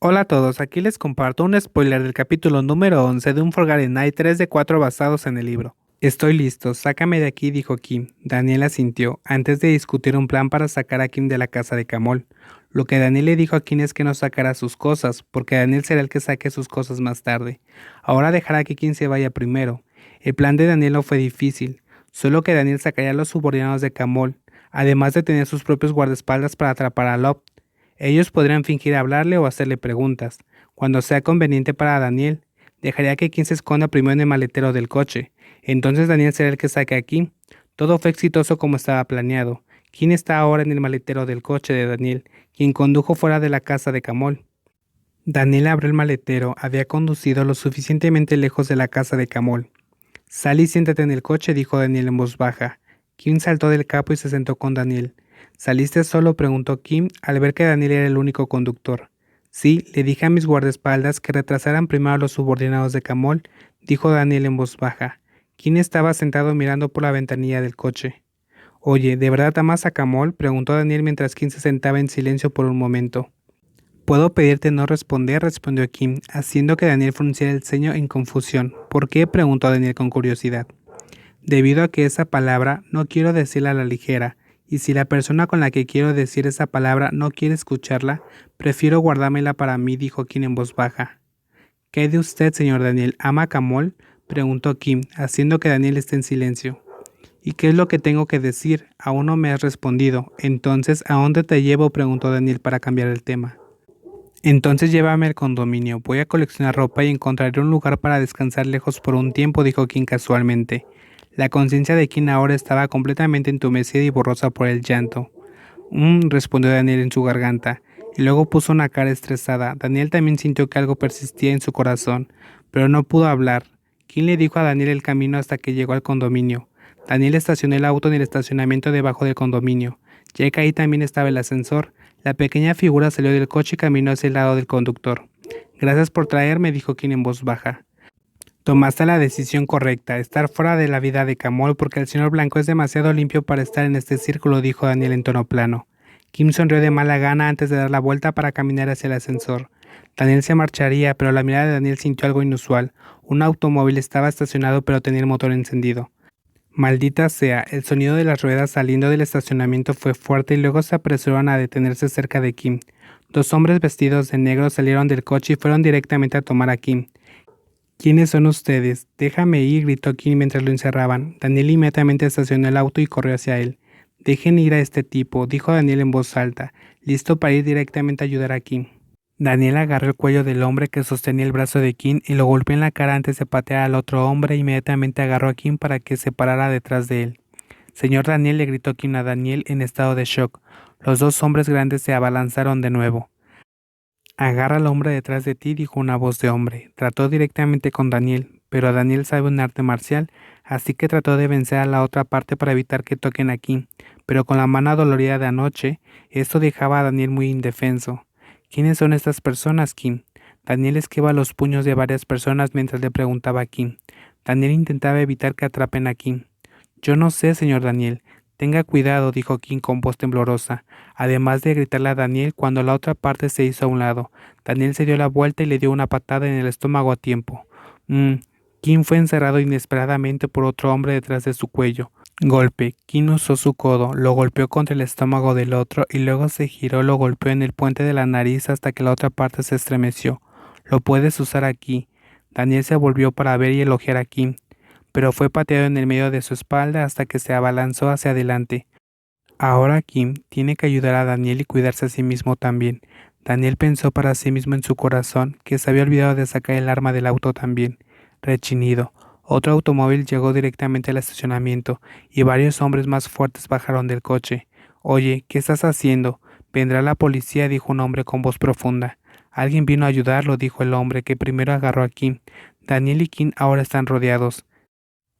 Hola a todos, aquí les comparto un spoiler del capítulo número 11 de Un Forgotten Night 3 de 4 basados en el libro. Estoy listo, sácame de aquí, dijo Kim. Daniel asintió, antes de discutir un plan para sacar a Kim de la casa de Camol. Lo que Daniel le dijo a Kim es que no sacara sus cosas, porque Daniel será el que saque sus cosas más tarde. Ahora dejará que Kim se vaya primero. El plan de Daniel no fue difícil, solo que Daniel sacaría a los subordinados de Camol, además de tener sus propios guardaespaldas para atrapar a Lop. Ellos podrían fingir hablarle o hacerle preguntas. Cuando sea conveniente para Daniel, dejaría que Kim se esconda primero en el maletero del coche. Entonces Daniel será el que saque a Kim. Todo fue exitoso como estaba planeado. Kim está ahora en el maletero del coche de Daniel, quien condujo fuera de la casa de Camol. Daniel abrió el maletero, había conducido lo suficientemente lejos de la casa de Camol. Sal y siéntate en el coche, dijo Daniel en voz baja. Kim saltó del capo y se sentó con Daniel. ¿Saliste solo? preguntó Kim al ver que Daniel era el único conductor. Sí, le dije a mis guardaespaldas que retrasaran primero a los subordinados de Camol, dijo Daniel en voz baja. Kim estaba sentado mirando por la ventanilla del coche. Oye, ¿de verdad amas a Camol? preguntó Daniel mientras Kim se sentaba en silencio por un momento. Puedo pedirte no responder, respondió Kim, haciendo que Daniel frunciera el ceño en confusión. ¿Por qué? preguntó Daniel con curiosidad. Debido a que esa palabra no quiero decirla a la ligera, y si la persona con la que quiero decir esa palabra no quiere escucharla, prefiero guardármela para mí, dijo Kim en voz baja. ¿Qué de usted, señor Daniel? ¿Ama Camol? preguntó Kim, haciendo que Daniel esté en silencio. ¿Y qué es lo que tengo que decir? Aún no me has respondido. Entonces, ¿a dónde te llevo? preguntó Daniel para cambiar el tema. Entonces llévame al condominio. Voy a coleccionar ropa y encontraré un lugar para descansar lejos por un tiempo, dijo Kim casualmente. La conciencia de Kim ahora estaba completamente entumecida y borrosa por el llanto. Mmm, respondió Daniel en su garganta, y luego puso una cara estresada. Daniel también sintió que algo persistía en su corazón, pero no pudo hablar. Kim le dijo a Daniel el camino hasta que llegó al condominio. Daniel estacionó el auto en el estacionamiento debajo del condominio. Ya que ahí también estaba el ascensor, la pequeña figura salió del coche y caminó hacia el lado del conductor. Gracias por traerme, dijo Kim en voz baja. Tomaste la decisión correcta, estar fuera de la vida de Camol porque el señor Blanco es demasiado limpio para estar en este círculo, dijo Daniel en tono plano. Kim sonrió de mala gana antes de dar la vuelta para caminar hacia el ascensor. Daniel se marcharía, pero la mirada de Daniel sintió algo inusual. Un automóvil estaba estacionado pero tenía el motor encendido. Maldita sea, el sonido de las ruedas saliendo del estacionamiento fue fuerte y luego se apresuraron a detenerse cerca de Kim. Dos hombres vestidos de negro salieron del coche y fueron directamente a tomar a Kim. ¿Quiénes son ustedes? Déjame ir, gritó Kim mientras lo encerraban. Daniel inmediatamente estacionó el auto y corrió hacia él. Dejen ir a este tipo, dijo Daniel en voz alta, listo para ir directamente a ayudar a Kim. Daniel agarró el cuello del hombre que sostenía el brazo de Kim y lo golpeó en la cara antes de patear al otro hombre e inmediatamente agarró a Kim para que se parara detrás de él. Señor Daniel le gritó Kim a Daniel en estado de shock. Los dos hombres grandes se abalanzaron de nuevo. Agarra al hombre detrás de ti, dijo una voz de hombre. Trató directamente con Daniel, pero Daniel sabe un arte marcial, así que trató de vencer a la otra parte para evitar que toquen aquí, pero con la mano dolorida de anoche, esto dejaba a Daniel muy indefenso. ¿Quiénes son estas personas, Kim? Daniel esquiva los puños de varias personas mientras le preguntaba a Kim. Daniel intentaba evitar que atrapen a Kim. Yo no sé, señor Daniel. Tenga cuidado, dijo Kim con voz temblorosa, además de gritarle a Daniel cuando la otra parte se hizo a un lado. Daniel se dio la vuelta y le dio una patada en el estómago a tiempo. Mmm. Kim fue encerrado inesperadamente por otro hombre detrás de su cuello. Golpe. Kim usó su codo, lo golpeó contra el estómago del otro y luego se giró, lo golpeó en el puente de la nariz hasta que la otra parte se estremeció. Lo puedes usar aquí. Daniel se volvió para ver y elogiar a Kim pero fue pateado en el medio de su espalda hasta que se abalanzó hacia adelante. Ahora Kim tiene que ayudar a Daniel y cuidarse a sí mismo también. Daniel pensó para sí mismo en su corazón que se había olvidado de sacar el arma del auto también. Rechinido. Otro automóvil llegó directamente al estacionamiento y varios hombres más fuertes bajaron del coche. Oye, ¿qué estás haciendo? Vendrá la policía, dijo un hombre con voz profunda. Alguien vino a ayudarlo, dijo el hombre que primero agarró a Kim. Daniel y Kim ahora están rodeados.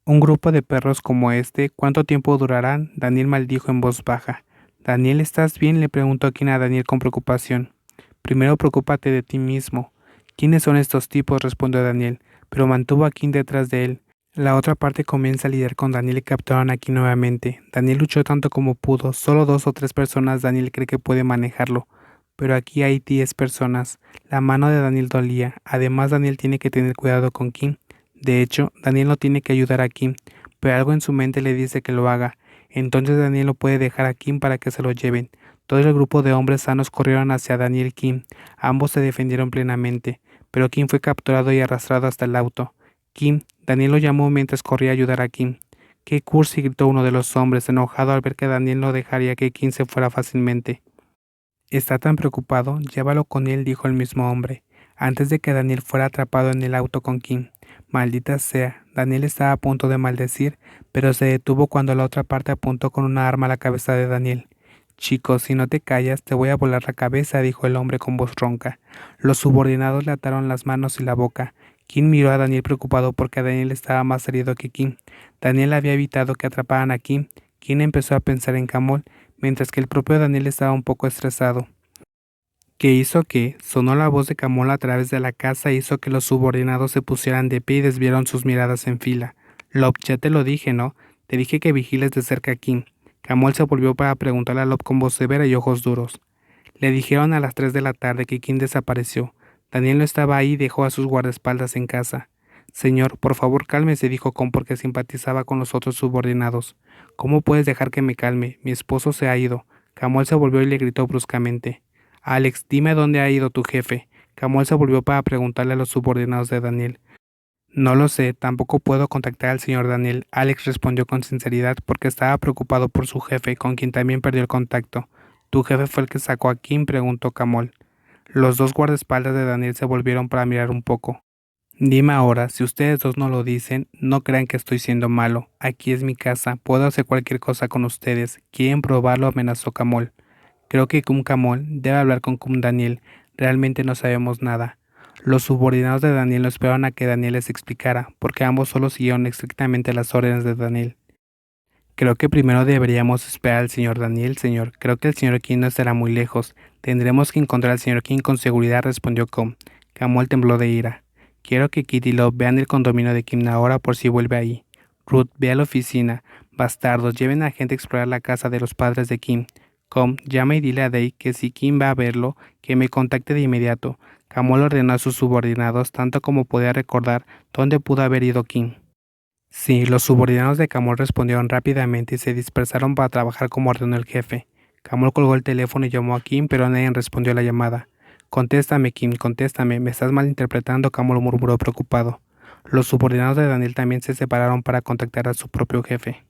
Un grupo de perros como este, ¿cuánto tiempo durarán? Daniel maldijo en voz baja. Daniel, ¿estás bien? le preguntó Kim a Daniel con preocupación. Primero preocúpate de ti mismo. ¿Quiénes son estos tipos? respondió Daniel, pero mantuvo a Kim detrás de él. La otra parte comienza a lidiar con Daniel y capturaron a Kim nuevamente. Daniel luchó tanto como pudo. Solo dos o tres personas Daniel cree que puede manejarlo. pero aquí hay 10 personas. La mano de Daniel dolía. Además, Daniel tiene que tener cuidado con Kim. De hecho, Daniel no tiene que ayudar a Kim, pero algo en su mente le dice que lo haga. Entonces Daniel lo puede dejar a Kim para que se lo lleven. Todo el grupo de hombres sanos corrieron hacia Daniel Kim. Ambos se defendieron plenamente, pero Kim fue capturado y arrastrado hasta el auto. Kim, Daniel lo llamó mientras corría a ayudar a Kim. ¡Qué cursi! gritó uno de los hombres, enojado al ver que Daniel no dejaría que Kim se fuera fácilmente. Está tan preocupado, llévalo con él, dijo el mismo hombre, antes de que Daniel fuera atrapado en el auto con Kim. Maldita sea, Daniel estaba a punto de maldecir, pero se detuvo cuando la otra parte apuntó con una arma a la cabeza de Daniel. Chico, si no te callas, te voy a volar la cabeza, dijo el hombre con voz ronca. Los subordinados le ataron las manos y la boca. Kim miró a Daniel preocupado porque Daniel estaba más herido que Kim. Daniel había evitado que atraparan a Kim. Kim empezó a pensar en Camol mientras que el propio Daniel estaba un poco estresado. ¿Qué hizo que? Sonó la voz de Camol a través de la casa e hizo que los subordinados se pusieran de pie y desviaron sus miradas en fila. Lop, ya te lo dije, ¿no? Te dije que vigiles de cerca a Kim. Camol se volvió para preguntarle a Lop con voz severa y ojos duros. Le dijeron a las tres de la tarde que Kim desapareció. Daniel no estaba ahí y dejó a sus guardaespaldas en casa. Señor, por favor cálmese, dijo Con porque simpatizaba con los otros subordinados. ¿Cómo puedes dejar que me calme? Mi esposo se ha ido. Camuel se volvió y le gritó bruscamente. Alex, dime dónde ha ido tu jefe. Camuel se volvió para preguntarle a los subordinados de Daniel. No lo sé, tampoco puedo contactar al señor Daniel. Alex respondió con sinceridad porque estaba preocupado por su jefe, con quien también perdió el contacto. ¿Tu jefe fue el que sacó a Kim? preguntó Camol. Los dos guardaespaldas de Daniel se volvieron para mirar un poco. Dime ahora, si ustedes dos no lo dicen, no crean que estoy siendo malo. Aquí es mi casa, puedo hacer cualquier cosa con ustedes. ¿Quieren probarlo? amenazó Camol. Creo que Cum Camol debe hablar con Cum Daniel. Realmente no sabemos nada. Los subordinados de Daniel no esperaron a que Daniel les explicara, porque ambos solo siguieron estrictamente las órdenes de Daniel. Creo que primero deberíamos esperar al señor Daniel, señor. Creo que el señor King no estará muy lejos. Tendremos que encontrar al señor King con seguridad, respondió Com. Camol tembló de ira. Quiero que Kitty y Love vean el condominio de Kim ahora por si vuelve ahí. Ruth, ve a la oficina. Bastardos, lleven a gente a explorar la casa de los padres de Kim. Com, llama y dile a Day que si Kim va a verlo, que me contacte de inmediato. Camol ordenó a sus subordinados tanto como podía recordar dónde pudo haber ido Kim. Sí, los subordinados de Camol respondieron rápidamente y se dispersaron para trabajar como ordenó el jefe. Camol colgó el teléfono y llamó a Kim, pero nadie respondió a la llamada. Contéstame, Kim, contéstame, me estás malinterpretando, Camol murmuró preocupado. Los subordinados de Daniel también se separaron para contactar a su propio jefe.